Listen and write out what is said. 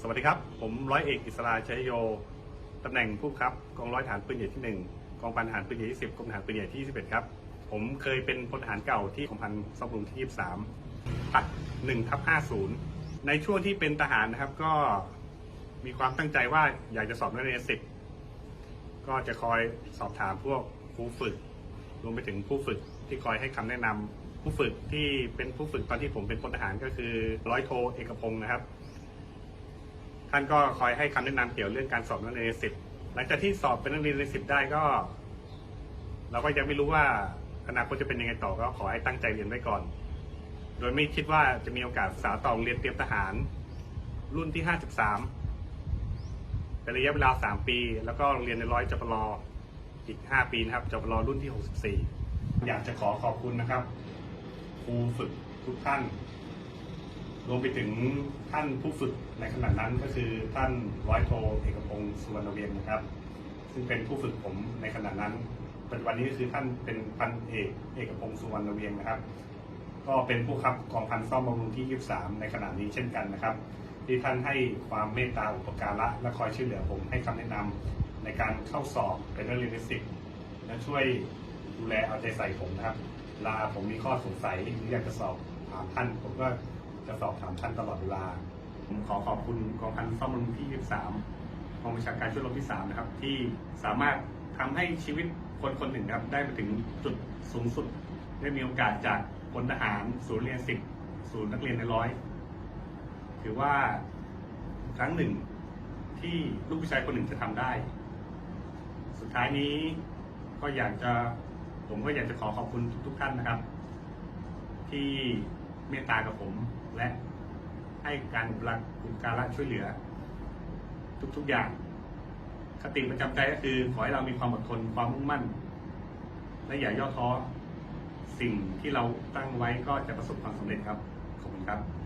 สวัสดีครับ ผมร้อยเอกอิสราชัยโยตำแหน่งผู้บังคับกองร้อยฐานปืนใหญ่ที่ 1 กองพันทหารปืนใหญ่ที่ 10กรมทหารปืนใหญ่ที่ 21 ครับ ผมเคยเป็นพลทหารเก่าที่กองพันซ่อมบำรุงที่ 23ปัก1ทับ50 ในช่วงที่เป็นทหารนะครับก็มีความตั้งใจว่าอยากจะสอบนักเรียนสิบก็จะคอยสอบถามพวกครูฝึก รวมไปถึงผู้ฝึกที่คอยให้คำแนะนำผู้ฝึกที่เป็นผู้ฝึกตอนที่ผมเป็นพลทหารก็คือร้อยโทเอกพงศ์นะครับ ท่านก็คอยให้คำแนะนำเกี่ยวเรื่องการสอบนักเรียนในสิบหลังจากที่สอบเป็นนักเรียนในสิบได้ก็ เราก็ยังไม่รู้ว่าอนาคตจะเป็นยังไงต่อก็ขอให้ตั้งใจเรียนไว้ก่อน โดยไม่คิดว่าจะมีโอกาสศึกษาต่องเรียนเตรียมทหาร รุ่นที่ห้าสิบสามเป็นระยะเวลาสามปี แล้วก็โรงเรียนในร้อยจปรออีกห้าปีนะครับจปรรุ่นที่หกสิบสี่อยากจะขอขอบคุณนะครับครูฝึกทุกท่าน รวมไปถึงท่านผู้ฝึกในขณะนั้นก็คือท่านร้อยโทเอกพงศ์สุวรรณเวียนนะครับ ซึ่งเป็นผู้ฝึกผมในขณะนั้นปัจจุบันนี้ก็คือท่านเป็นพันเอกเอกพงศ์สุวรรณเวียงนะครับ ก็เป็นผู้ขับกองพันซ่อมบำรุงที่ 23 ในขณะนี้เช่นกันนะครับ ที่ท่านให้ความเมตตาอุปการะและคอยช่วยเหลือผมให้คำแนะนำในการเข้าสอบเป็นนักเรียนนิสิตและช่วยดูแลเอาใจใส่ผมนะครับเวลาผมมีข้อสงสัยหรืออยากจะสอบถามท่านผมก็ จะสอบถามท่านตลอดเวลาผมขอขอบคุณกองพันซ่อมบำรุงที่ 23กองบัญชาการช่วยรบที่ 3 นะครับ ที่สามารถทำให้ชีวิตคนคนหนึ่งนะครับ ได้ไปถึงจุดสูงสุด ได้มีโอกาสจากพลทหารศูนย์เรียนสิบศูนย์นักเรียนในร้อย ถือว่าครั้งหนึ่งที่ลูกผู้ชายคนหนึ่งจะทำได้ สุดท้ายนี้ก็อยากจะผมก็อยากจะขอขอบคุณทุก ๆ ท่านนะครับ ที่ เมตตากับผม และให้การรักอุปการะช่วยเหลือ ทุกๆอย่าง คติประจำใจก็คือ ขอให้เรามีความอดทนความมุ่งมั่น และอย่าย่อท้อ สิ่งที่เราตั้งไว้ก็จะประสบความสำเร็จครับ ขอบคุณครับ